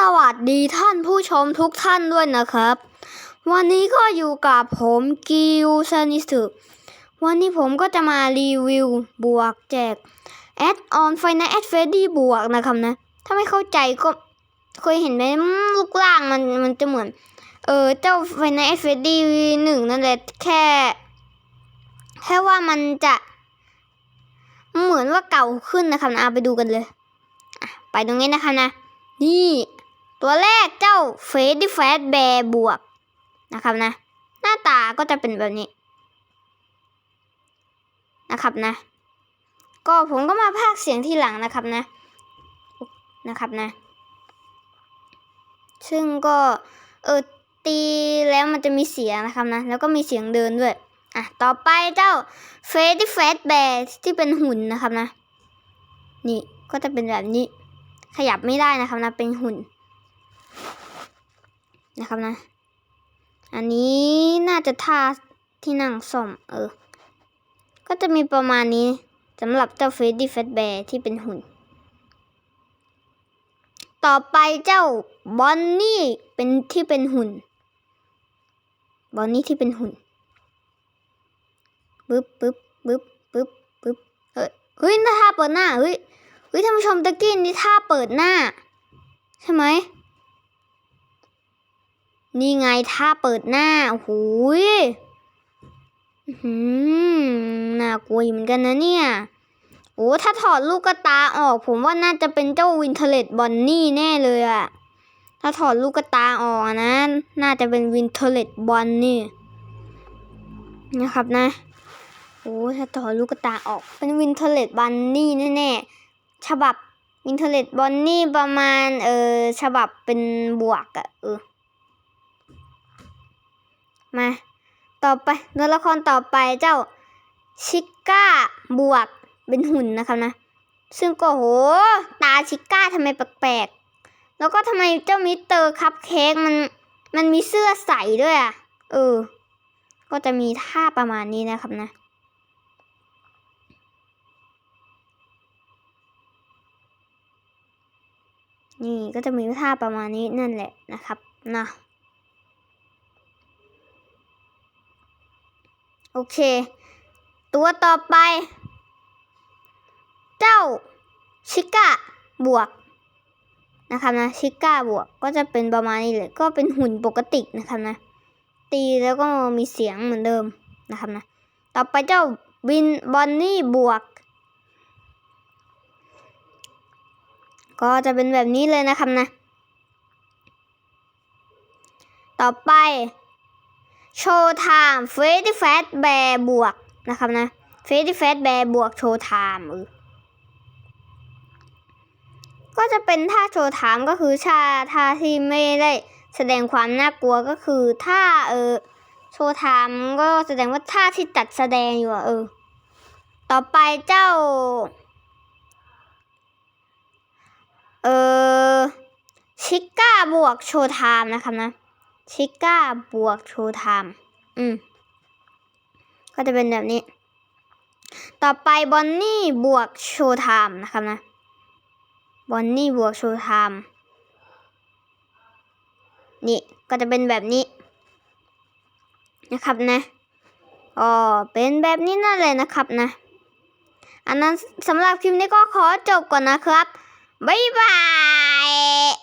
สวัสดีท่านผู้ชมทุกท่านด้วยนะครับ วันนี้ก็อยู่กับผมกิวซานิสึวันนี้ผมก็จะมารีวิวบวกแจกแอดออนไฟในแอดเฟดดี้บวกนะครับนะ ถ้าไม่เข้าใจก็เคยเห็นไหมลูกล่างมันมันจะเหมือน เออเจ้าไฟในแอดเฟดดี้หนึ่งนั่นแหละแค่ แค่ว่ามันจะเหมือนว่าเก่าขึ้นนะครับนะเอาไปดูกันเลย ไปตรงนี้นะครับนะนี่ ตัวแรกเจ้าเฟสดิแฟสแบร์บวกนะครับนะ หน้าตาก็จะเป็นแบบนี้ นะครับนะ ก็ผมก็มาพากเสียงที่หลังนะครับนะนะครับนะ ซึ่งก็เออตีแล้วมันจะมีเสียงนะครับนะ แล้วก็มีเสียงเดินด้วย อะ ต่อไปเจ้าเฟสดิแฟสแบร์ที่เป็นหุ่นนะครับนะ นี่ก็จะเป็นแบบนี้ ขยับไม่ได้นะครับนะ เป็นหุ่น นะครับนะ อันนี้น่าจะท่าที่นั่งซ่อมเออ ก็จะมีประมาณนี้สำหรับเจ้าเฟดดี้แฟตแบร์ที่เป็นหุ่น ต่อไปเจ้าบอนนี่เป็นที่เป็นหุ่น บอนนี่ที่เป็นหุ่นปึ๊บปึ๊บปึ๊บปึ๊บปึ๊บเฮ้ยเฮ้ยท่าเปิดหน้าเฮ้ยเฮ้ยท่านผู้ชมตะกี้นี่ท่าเปิดหน้า ใช่ไหม นี่ไงท่าเปิดหน้าโอ้โหยหืมน่ากลัวอยู่เหมือนกันนะเนี่ย โอ้ ถ้าถอดลูกกระตาออก ผมว่าน่าจะเป็นเจ้าวินเทเลตบอนนี่แน่เลยอะถ้าถอดลูกกระตาออกนะ น่าจะเป็นวินเทเลตบอนนี่ นะครับนะ โอ้ ถ้าถอดลูกกระตาออก เป็นวินเทเลตบันนี่แน่ๆ ฉบับวินเทเลตบอนนี่ประมาณเออฉบับเป็นบวกอะเออ มา ต่อไปตัวละครต่อไปเจ้าชิก้าบวกเป็นหุ่นนะครับนะ ซึ่งก็โห ตาชิก้าทำไมแปลกๆ แล้วก็ทำไมเจ้ามิสเตอร์คัพเค้กมันมันมีเสื้อใส่ด้วยอะ เออ ก็จะมีท่าประมาณนี้นะครับนะนี่ก็จะมีท่าประมาณนี้นั่นแหละนะครับนะ โอเค ตัวต่อไป เจ้าชิก้าบวกนะครับนะชิก้าบวกก็จะเป็นประมาณนี้เลยก็เป็นหุ่นปกตินะครับนะ ตีแล้วก็มีเสียงเหมือนเดิมนะครับนะ ต่อไปเจ้าบินบอนนี่บวก ก็จะเป็นแบบนี้เลยนะครับนะ ต่อไป โชว์ไทม์เฟสติแฟตแบร์บวกนะครับนะเฟสติแฟตแบร์บวกโชว์ไทม์เออก็จะเป็นท่าโชว์ไทม์ก็คือท่าท่าที่ไม่ได้แสดงความน่ากลัวก็คือท่าเออโชว์ไทม์ก็แสดงว่าท่าที่จัดแสดงอยู่เออ ต่อไปเจ้า เออชิก้าบวกโชว์ไทม์นะครับนะ ชิก้าบวกโชว์ไทม์อืม ก็จะเป็นแบบนี้ ต่อไปบอนนี่บวกชว์ไทม์นะครับนะ บอนนี่บวกชว์ไทม์นี่ก็จะเป็นแบบนี้ นะครับนะอ๋อเป็นแบบนี้นั่นเลยนะครับนะ อันนั้นสำหรับคลิปนี้ก็ขอจบก่อนนะครับ บ๊ายบาย